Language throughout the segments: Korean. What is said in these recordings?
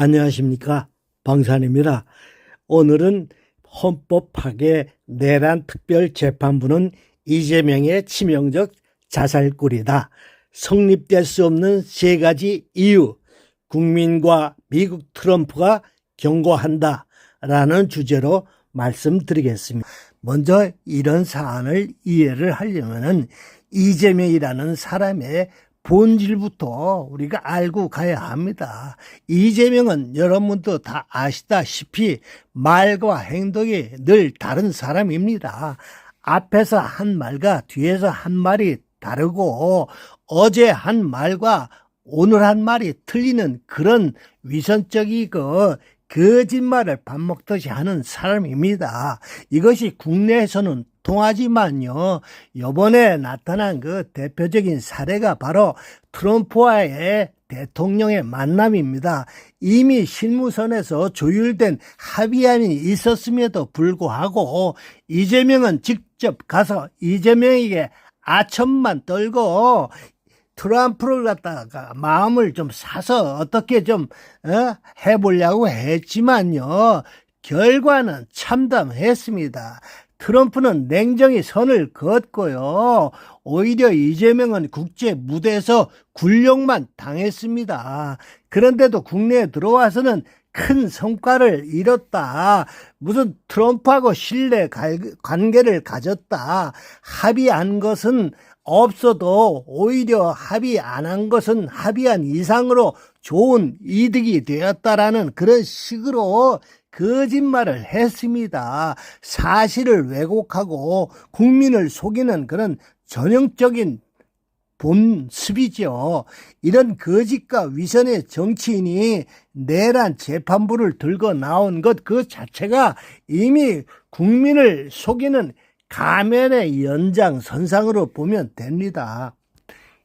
안녕하십니까. 방산입니다. 오늘은 헌법 파괴 내란 특별재판부는 이재명의 치명적 자살골이다. 성립될 수 없는 세 가지 이유. 국민과 미국 트럼프가 경고한다. 라는 주제로 말씀드리겠습니다. 먼저 이런 사안을 이해를 하려면은 이재명이라는 사람의 본질부터 우리가 알고 가야 합니다. 이재명은 여러분도 다 아시다시피 말과 행동이 늘 다른 사람입니다. 앞에서 한 말과 뒤에서 한 말이 다르고 어제 한 말과 오늘 한 말이 틀리는 그런 위선적이고 거짓말을 밥 먹듯이 하는 사람입니다. 이것이 국내에서는 통하지만요. 요번에 나타난 그 대표적인 사례가 바로 트럼프와의 대통령의 만남입니다. 이미 실무선에서 조율된 합의안이 있었음에도 불구하고 이재명은 직접 가서 이재명에게 아첨만 떨고 트럼프를 갖다가 마음을 좀 사서 어떻게 좀 어? 해보려고 했지만요. 결과는 참담했습니다. 트럼프는 냉정히 선을 그었고요. 오히려 이재명은 국제 무대에서 굴욕만 당했습니다. 그런데도 국내에 들어와서는 큰 성과를 이뤘다. 무슨 트럼프하고 신뢰 관계를 가졌다. 합의한 것은 없어도 오히려 합의 안 한 것은 합의한 이상으로 좋은 이득이 되었다라는 그런 식으로 거짓말을 했습니다. 사실을 왜곡하고 국민을 속이는 그런 전형적인 본습이죠. 이런 거짓과 위선의 정치인이 내란 재판부를 들고 나온 것 그 자체가 이미 국민을 속이는 가면의 연장선상으로 보면 됩니다.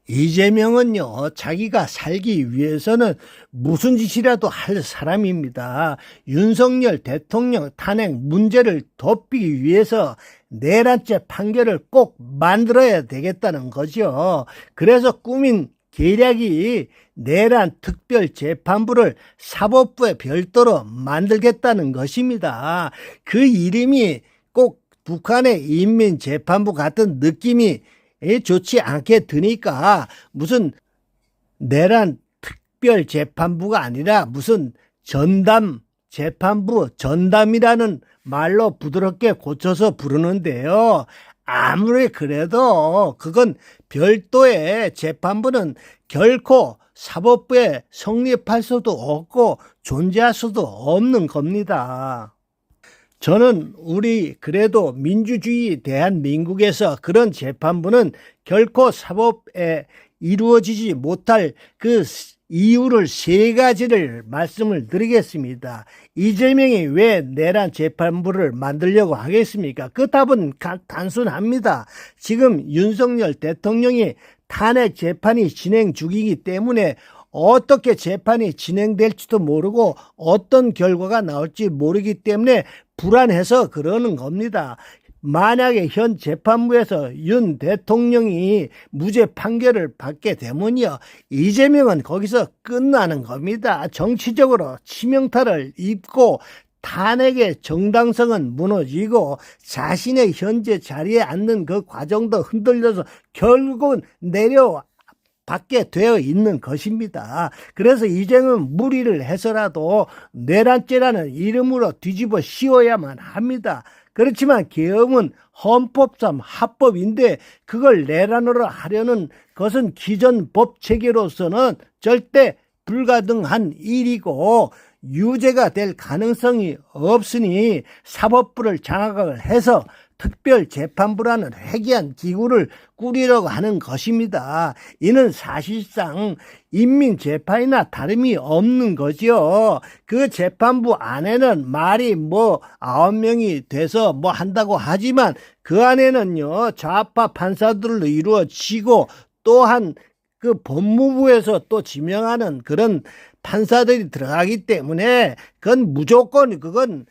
이재명은요, 자기가 살기 위해서는 무슨 짓이라도 할 사람입니다. 윤석열 대통령 탄핵 문제를 덮기 위해서 내란죄 판결을 꼭 만들어야 되겠다는 거죠. 그래서 꾸민 계략이 내란 특별재판부를 사법부에 별도로 만들겠다는 것입니다. 그 이름이 꼭 북한의 인민재판부 같은 느낌이 좋지 않게 드니까 무슨 내란 특별 재판부가 아니라 무슨 전담 재판부 전담이라는 말로 부드럽게 고쳐서 부르는데요. 아무리 그래도 그건 별도의 재판부는 결코 사법부에 성립할 수도 없고 존재할 수도 없는 겁니다. 저는 우리 그래도 민주주의 대한민국에서 그런 재판부는 결코 사법에 이루어지지 못할 그 이유를 세 가지를 말씀을 드리겠습니다. 이재명이 왜 내란 재판부를 만들려고 하겠습니까? 그 답은 단순합니다. 지금 윤석열 대통령이 탄핵 재판이 진행 중이기 때문에 어떻게 재판이 진행될지도 모르고 어떤 결과가 나올지 모르기 때문에 불안해서 그러는 겁니다. 만약에 현 재판부에서 윤 대통령이 무죄 판결을 받게 되면요. 이재명은 거기서 끝나는 겁니다. 정치적으로 치명타를 입고 탄핵의 정당성은 무너지고 자신의 현재 자리에 앉는 그 과정도 흔들려서 결국은 내려 받게 되어 있는 것입니다. 그래서 이제는 무리를 해서라도 내란죄라는 이름으로 뒤집어 씌워야만 합니다. 그렇지만 계엄은 헌법상 합법인데 그걸 내란으로 하려는 것은 기존 법 체계로서는 절대 불가능한 일이고 유죄가 될 가능성이 없으니 사법부를 장악을 해서 특별재판부라는 회귀한 기구를 꾸리려고 하는 것입니다. 이는 사실상 인민재판이나 다름이 없는 거죠. 그 재판부 안에는 말이 뭐 아홉 명이 돼서 뭐 한다고 하지만 그 안에는요 좌파 판사들로 이루어지고 또한 그 법무부에서 또 지명하는 그런 판사들이 들어가기 때문에 그건 무조건 그건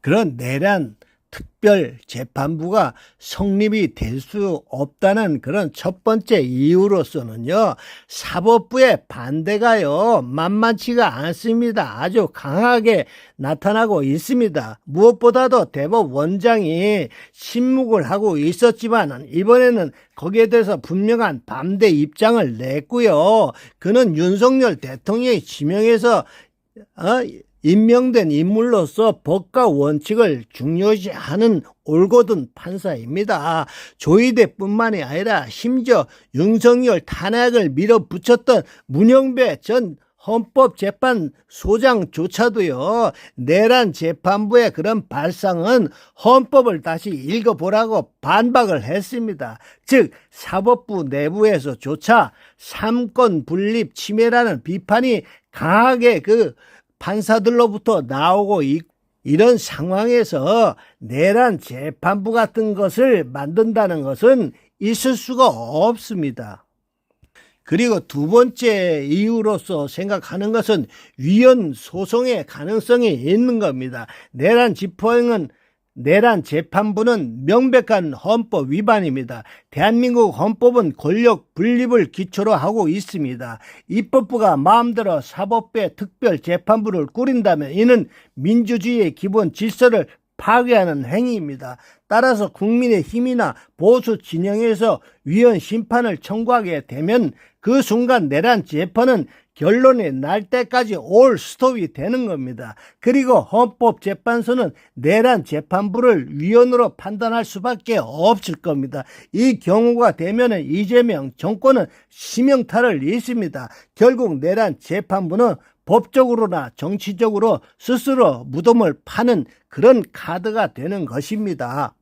그런 내란 특별 재판부가 성립이 될 수 없다는 그런 첫 번째 이유로서는요, 사법부의 반대가요, 만만치가 않습니다. 아주 강하게 나타나고 있습니다. 무엇보다도 대법 원장이 침묵을 하고 있었지만, 이번에는 거기에 대해서 분명한 반대 입장을 냈고요. 그는 윤석열 대통령이 지명해서 어, 임명된 인물로서 법과 원칙을 중요시하는 올곧은 판사입니다. 조희대뿐만이 아니라 심지어 윤석열 탄핵을 밀어붙였던 문영배 전 헌법재판 소장조차도요, 내란 재판부의 그런 발상은 헌법을 다시 읽어보라고 반박을 했습니다. 즉, 사법부 내부에서조차 삼권 분립 침해라는 비판이 강하게 그 판사들로부터 나오고 있 이런 상황에서 내란 재판부 같은 것을 만든다는 것은 있을 수가 없습니다. 그리고 두 번째 이유로서 생각하는 것은 위헌 소송의 가능성이 있는 겁니다. 내란 집행은 내란 재판부는 명백한 헌법 위반입니다. 대한민국 헌법은 권력 분립을 기초로 하고 있습니다. 입법부가 마음대로 사법부의 특별 재판부를 꾸린다면 이는 민주주의의 기본 질서를 파괴하는 행위입니다. 따라서 국민의 힘이나 보수 진영에서 위헌 심판을 청구하게 되면 그 순간 내란 재판은 결론이 날 때까지 올 스톱이 되는 겁니다. 그리고 헌법재판소는 내란 재판부를 위헌으로 판단할 수밖에 없을 겁니다. 이 경우가 되면 이재명 정권은 심형탈을 입습니다. 결국 내란 재판부는 법적으로나 정치적으로 스스로 무덤을 파는 그런 카드가 되는 것입니다.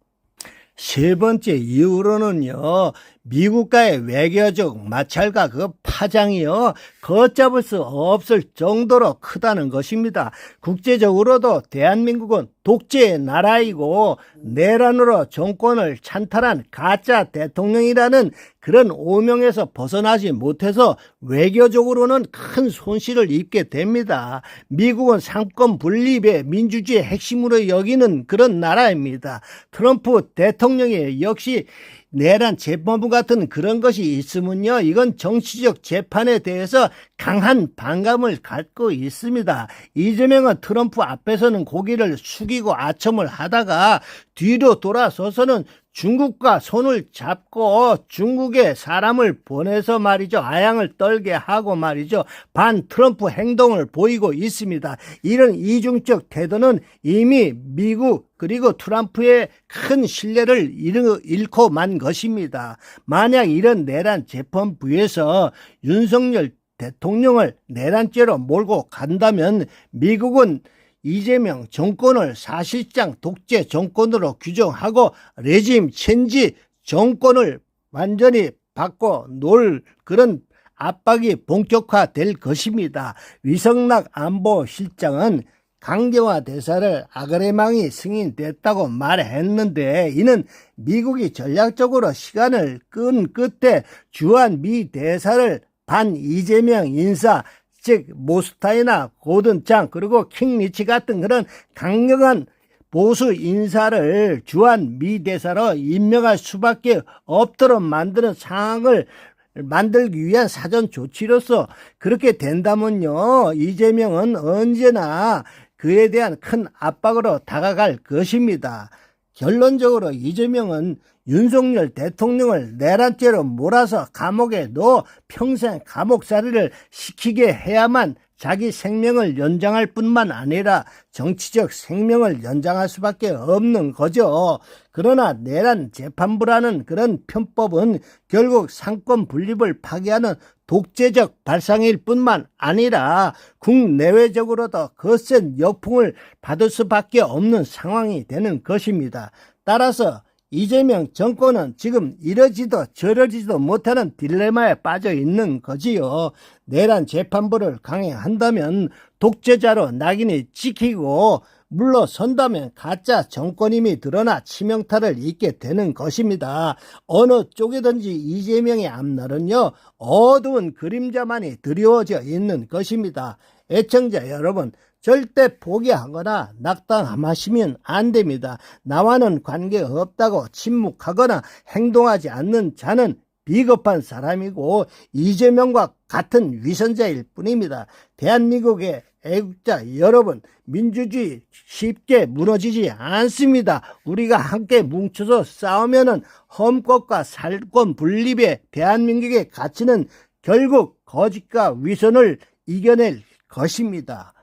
세 번째 이유로는요, 미국과의 외교적 마찰과 그 파장이요, 걷잡을 수 없을 정도로 크다는 것입니다. 국제적으로도 대한민국은 독재의 나라이고, 내란으로 정권을 찬탈한 가짜 대통령이라는 그런 오명에서 벗어나지 못해서 외교적으로는 큰 손실을 입게 됩니다. 미국은 상권 분립의 민주주의 핵심으로 여기는 그런 나라입니다. 트럼프 대통령 이 역시 내란 재판부 같은 그런 것이 있으면요, 이건 정치적 재판에 대해서 강한 반감을 갖고 있습니다. 이재명은 트럼프 앞에서는 고개를 숙이고 아첨을 하다가 뒤로 돌아서서는 중국과 손을 잡고 중국에 사람을 보내서 말이죠. 아양을 떨게 하고 말이죠. 반 트럼프 행동을 보이고 있습니다. 이런 이중적 태도는 이미 미국 그리고 트럼프의 큰 신뢰를 잃고 만 것입니다. 만약 이런 내란 재판부에서 윤석열 대통령을 내란죄로 몰고 간다면 미국은 이재명 정권을 사실상 독재 정권으로 규정하고 레짐 체인지 정권을 완전히 바꿔 놓을 그런 압박이 본격화될 것입니다. 위성락 안보실장은 강경화 대사를 아그레망이 승인됐다고 말했는데 이는 미국이 전략적으로 시간을 끈 끝에 주한 미 대사를 반 이재명 인사 즉 모스타이나 고든장 그리고 킹리치 같은 그런 강력한 보수 인사를 주한 미 대사로 임명할 수밖에 없도록 만드는 상황을 만들기 위한 사전 조치로서 그렇게 된다면요 이재명은 언제나 그에 대한 큰 압박으로 다가갈 것입니다. 결론적으로 이재명은 윤석열 대통령을 내란죄로 몰아서 감옥에 넣어 평생 감옥살이를 시키게 해야만 자기 생명을 연장할 뿐만 아니라 정치적 생명을 연장할 수밖에 없는 거죠. 그러나 내란 재판부라는 그런 편법은 결국 상권 분립을 파괴하는 독재적 발상일 뿐만 아니라 국내외적으로도 거센 역풍을 받을 수밖에 없는 상황이 되는 것입니다. 따라서 이재명 정권은 지금 이러지도 저러지도 못하는 딜레마에 빠져 있는 거지요. 내란 재판부를 강행한다면 독재자로 낙인이 찍히고 물러선다면 가짜 정권임이 드러나 치명타를 입게 되는 것입니다. 어느 쪽이든지 이재명의 앞날은요, 어두운 그림자만이 드리워져 있는 것입니다. 애청자 여러분, 절대 포기하거나 낙담하시면 안 됩니다. 나와는 관계 없다고 침묵하거나 행동하지 않는 자는 비겁한 사람이고 이재명과 같은 위선자일 뿐입니다. 대한민국의 애국자 여러분, 민주주의 쉽게 무너지지 않습니다. 우리가 함께 뭉쳐서 싸우면은 험법과 살권 분립의 대한민국의 가치는 결국 거짓과 위선을 이겨낼 것입니다.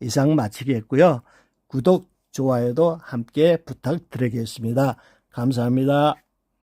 이상 마치겠고요. 구독, 좋아요도 함께 부탁드리겠습니다. 감사합니다.